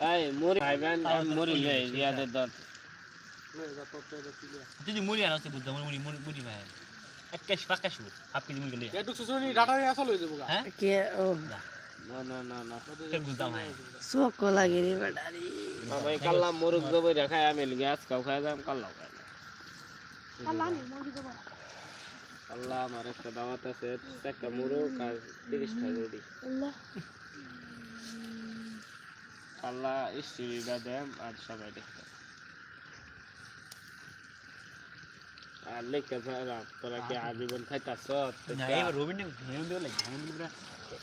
এই মুড়ি খাইবেন মুড়ি লই ইয়াদের দর। তুই যে মুড়ি আনছিস বুঝছ মুড়ি মুড়ি মুড়ি ভাই। এক কেজি পাঁচ কেজি হাফ কেজি মুড়ি গেলে একটু সুসুনি ডাটা নিয়ে আসল হয়ে যাব হ্যাঁ? কে ও। না না না না। তোর বুঝতাম ভাই। চোখ লাগে রে বেটারি আমি কাল্লা মুরগ জবই রাখাই আমি গ্যাস খাও খাই যাম কাল্লা খাই আল্লাহ আমার একটা দাওয়াত আছে একটা মুরগ আর তিরিশটা রুটি আল্লাহ। স্ত্রীরা দেম আর সবাই দেখতে আর লিখতে পারাম তোরা কি আজীবন খাইতাছ? না এবার রবিন হেম দেও লাগে হেম দিবরা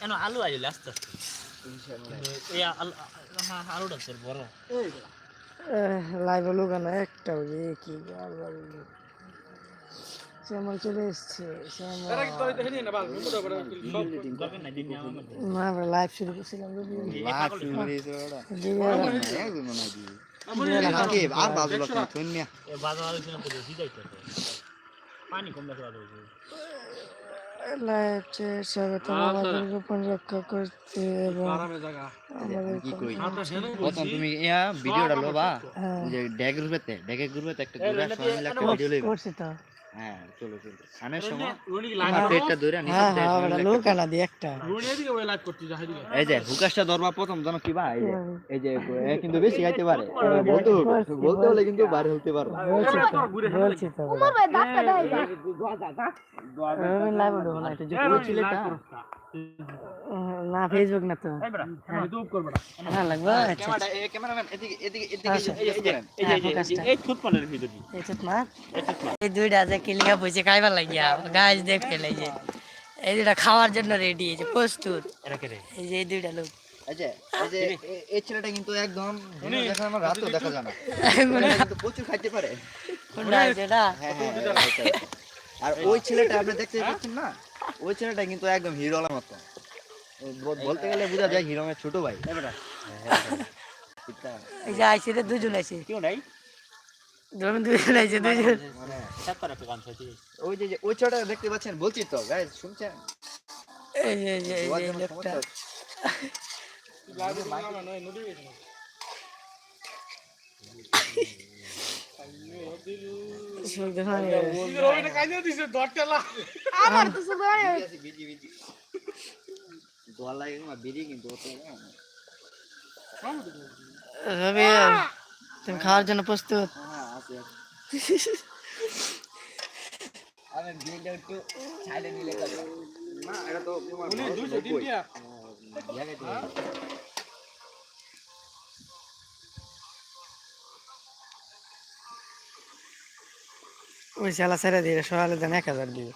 এন আলু আইলে আস্তে আস্তে। এই আলু আলু ডাকছে বড়। লাইভ লোক না একটা কি শ্যামল চলে এসছে শ্যামল। এরা কি তোর দেখে নিয়ে না বাল মুকুট করে সব। দরকার নাই দিন আমার না আমরা লাইভ শুরু করছিলাম লাইভে স্বাগত আমাদের গোপন রক্ষা করতে এবং প্রথম তুমি ইয়া ভিডিওটা লোবা। হ্যাঁ। যে ড্যাগ গ্রুপেতে ড্যাগ গ্রুপেতে একটা ভিডিও লইব। করছি তো। হ্যাঁ চলো চলো খানের সময় পেটটা ধরে হ্যাঁ হ্যাঁ ওটা লোক আনা দি একটা রুনি এদিকে ওই লাইভ করতে যা এদিকে এই যে হুকাসটা ধরবা প্রথম জানো কি ভাই এই যে এই কিন্তু বেশি খাইতে পারে বলতে বলতে হলে কিন্তু বার হতে পারবে বলছি তো বলছি তো রবিন লাইভ উঠবো না এটা ওই ছেলেটা না ফেসবুক না তো। না হ্যাঁ। লাগবে? আচ্ছা এই ক্যামেরাম্যান এদিকে এদিকে এদিকে। এই যে করেন এই এই যে এই ফুটপালের এই চুপ মা এই দুইটা আছে কিলিকা বসে খাইবার লাগিয়া গাছ দেখে লাগে এই দুইটা খাওয়ার জন্য রেডি এই যে প্রস্তুত। এই যে এই দুইটা লোক। এই যে এই ছেলেটা কিন্তু একদম দেখা আমার রাতেও দেখা যায় না। কিন্তু প্রচুর খাইতে পারে। কোনটা হ্যাঁ হ্যাঁ হ্যাঁ। আর ওই ছেলেটা আপনি দেখতে পাচ্ছেন না? ওই ছেলেটা কিন্তু একদম হিরোলার মতো। বলতে গেলে বোঝা যায় হিরোমের ছোট ভাই। এই যে আইছে দুজন আইছে। কেউ নাই? ধরুন দুজন আইছে দুজন মানে ওই যে যে ওই দেখতে পাচ্ছেন? বলছি তো গাইস শুনছেন? এই যে এই যে যে লোকটা। দোয়া লাগে না, বিড়ি কিন্তু। রবি তুমি খাওয়ার জন্য প্রস্তুত আছে, আছে। আমি বিলটা একটু সাইডে নিলে না, এটা তো তোমার উনি ভালো 200 দিন নব্বই। দিয়া জায়গায় তো হবে। ওই চালা ছেড়ে দিয়ে সকালে দেন এক হাজার দিবে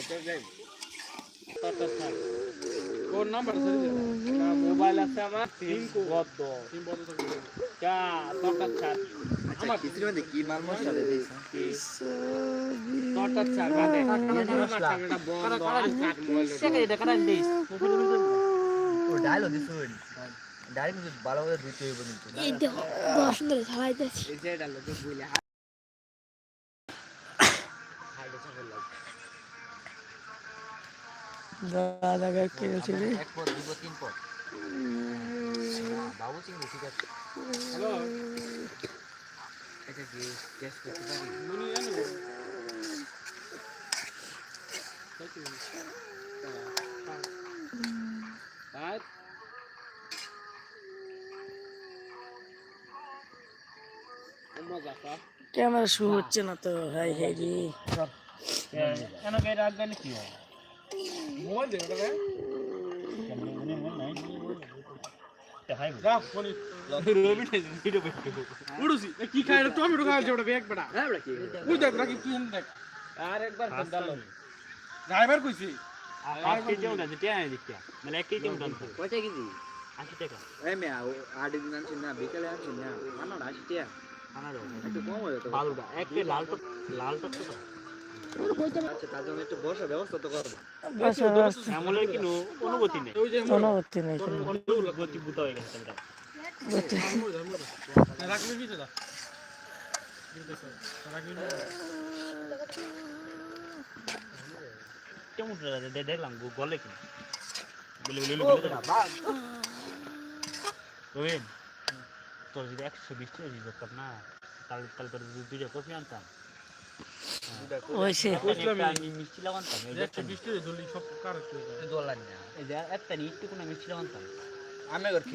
আচ্ছা, যাই। কোন নাম্বার মোবাইল আছে আমার? বদ্ধ। তিন বছর থেকে চা তরকার চা আচ্ছা, খিচুড়ির মধ্যে কি মাল মশলা দিয়ে দিয়েছ? তরকার চা বাদে বন্ধ আর কাট মোবাইল এটা কাটা দিস। ও, ডালও দিছুন। ডাল কিন্তু ভালোভাবে ধুইতে হইব কিন্তু। এই দেখো দশ ধরে ছাড়াইতেছি এই যে এটা লোকে বলে দাদা কিনেছিলি এক পদ, দুই তিন পদ। বাবু চিংড়ি, ঠিক আছে। হ্যালো এটা কি টেস্ট করতে পারি? উনি জানো ক্যামেরা শু হচ্ছে না তো, হাই হাই রে কে খায় টমেটো খায় ওটা ব্যাগ বেটা হ্যাঁ দেখ রাখি তুই দেখ আর একবার ড্রাইভার কইছি আর কেজি উঠা দিতে আই দিতে এক কেজি উঠা কয়টা কেজি? 80 টাকা এই টাকা। অনুভূতি নেই কেমন দেখলাম গলে কিনা বলে তোর যদি একশো বিশ টাকা দিয়ে করতাম না তাহলে তাহলে তোর দু- দুইটা কফি আনতাম। মিষ্টি টাকা ধরলি সব কার এই যে একটা নি একটু কোনো মিষ্টি লাগাতাম আমি